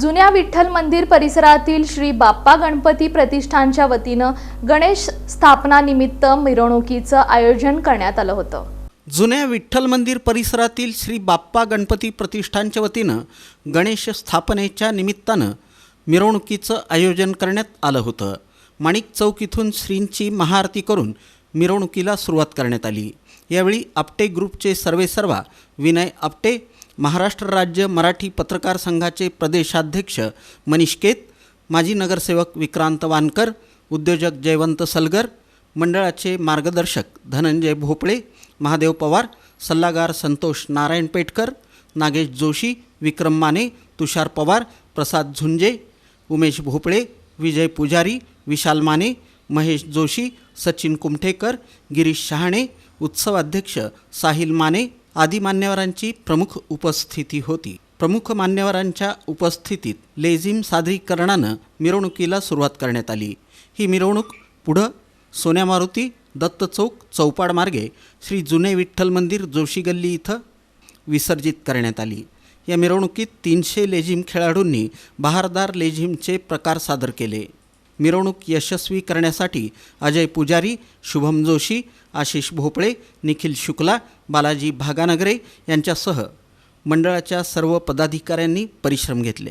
जुन्या विठ्ठल मंदिर परिसरातील श्री बाप्पा गणपती प्रतिष्ठानच्या वतीनं गणेश स्थापना निमित्त मिरवणुकीचं आयोजन करण्यात आलं होतं. जुन्या विठ्ठल मंदिर परिसरातील श्री बाप्पा गणपती प्रतिष्ठानच्या वतीनं गणेश स्थापनेच्या निमित्तानं मिरवणुकीचं आयोजन करण्यात आलं होतं. माणिक चौक इथून श्रींची महाआरती करून मिरवणुकीला सुरुवात करण्यात आली. यावेळी आपटे ग्रुपचे सर्वेसर्वा विनय आपटे महाराष्ट्र राज्य मराठी पत्रकार संघाचे प्रदेशाध्यक्ष मनीष केत माजी नगरसेवक विक्रांत वानकर उद्योजक जयवंत सलगर मंडळाचे मार्गदर्शक धनंजय भोपळे महादेव पवार सल्लागार संतोष नारायण पेटकर नागेश जोशी विक्रम माने तुषार पवार प्रसाद झुंजे उमेश भोपळे विजय पुजारी विशाल माने महेश जोशी सचिन कुमठेकर गिरीश शहाणे उत्सवाध्यक्ष साहिल माने आदी मान्यवरांची प्रमुख उपस्थिती होती. प्रमुख मान्यवरांच्या उपस्थितीत लेझिम सादरीकरणानं मिरवणुकीला सुरुवात करण्यात आली. ही मिरवणूक पुढं सोन्या मारुती दत्त चौक चौपाड मार्गे श्री जुने विठ्ठल मंदिर जोशी गल्ली इथं विसर्जित करण्यात आली. या मिरवणुकीत तीनशे लेझिम खेळाडूंनी बहारदार लेझिमचे प्रकार सादर केले. मिरवणूक यशस्वी करण्यासाठी अजय पुजारी शुभम जोशी आशिष भोपळे निखिल शुक्ला बालाजी भागानगरे यांच्यासह मंडळाच्या सर्व पदाधिकाऱ्यांनी परिश्रम घेतले.